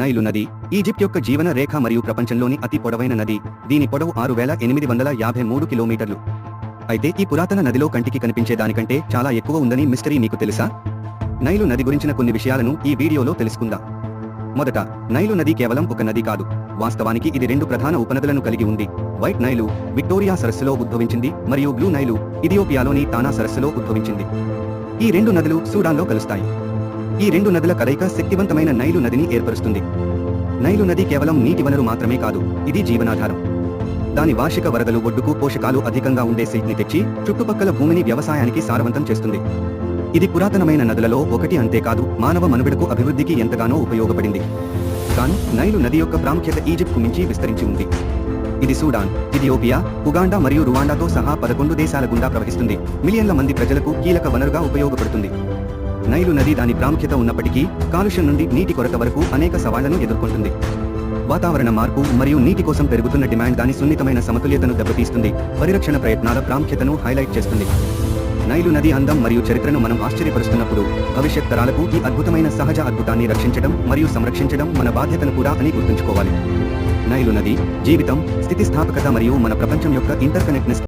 Nile నది Egypt యొక్క జీవన రేఖ మరియు ప్రపంచంలోని అతి పొడవైన నది. దీని పొడవు ఆరు వేల ఎనిమిది వందల యాభై మూడు కిలోమీటర్లు. అయితే ఈ పురాతన నదిలో కంటికి కనిపించే దానికంటే చాలా ఎక్కువ ఉందని మిస్టరీ మీకు తెలుసా? నైలు నది గురించిన కొన్ని విషయాలను ఈ వీడియోలో తెలుసుకుందాం. మొదట నైలు నది కేవలం ఒక నది కాదు. వాస్తవానికి ఇది రెండు ప్రధాన ఉపనదులను కలిగి ఉంది. వైట్ నైలు విక్టోరియా సరస్సులో ఉద్భవించింది మరియు బ్లూ నైలు ఇథియోపియాలోని తానా సరస్సులో ఉద్భవించింది. ఈ రెండు నదులు సూడాన్లో కలుస్తాయి. ఈ రెండు నదుల కలయిక శక్తివంతమైన నైలు నదిని ఏర్పరుస్తుంది. నైలు నది కేవలం నీటి వనరు మాత్రమే కాదు ఇది జీవనాధారం. దాని వార్షిక వరదలు ఒడ్డుకు పోషకాలు అధికంగా ఉండే సిల్ట్ని తెచ్చి చుట్టుపక్కల భూమిని వ్యవసాయానికి సారవంతం చేస్తుంది. ఇది పురాతనమైన నదులలో ఒకటి అంతేకాదు మానవ మనుగడకు అభివృద్ధికి ఎంతగానో ఉపయోగపడింది. కానీ నైలు నది యొక్క ప్రాముఖ్యత ఈజిప్ట్కు మించి విస్తరించి ఉంది. ఇది సూడాన్ ఇథియోపియా ఉగాండా మరియు రువాండాతో సహా పదకొండు దేశాల గుండా ప్రవహిస్తుంది. మిలియన్ల మంది ప్రజలకు కీలక వనరుగా ఉపయోగపడుతుంది. నైలు నది దాని ప్రాముఖ్యత ఉన్నప్పటికీ కాలుష్యం నుండి నీటి కొరత వరకు అనేక సవాళ్ళను ఎదుర్కొంటుంది. వాతావరణ మార్పు మరియు నీటి కోసం పెరుగుతున్న డిమాండ్ దాని సున్నితమైన సమతుల్యతను దెబ్బతీస్తుంది. పరిరక్షణ ప్రయత్నాల ప్రాముఖ్యతను హైలైట్ చేస్తుంది. నైలు నది అందం మరియు చరిత్రను మనం ఆశ్చర్యపరుస్తున్నప్పుడు భవిష్యత్ తరాలకు ఈ అద్భుతమైన సహజ అద్భుతాన్ని రక్షించడం మరియు సంరక్షించడం మన బాధ్యతను కూడా అని గుర్తుంచుకోవాలి. నైలు నది జీవితం స్థితిస్థాపకత మరియు మన ప్రపంచం యొక్క ఇంటర్కనెక్ట్నెస్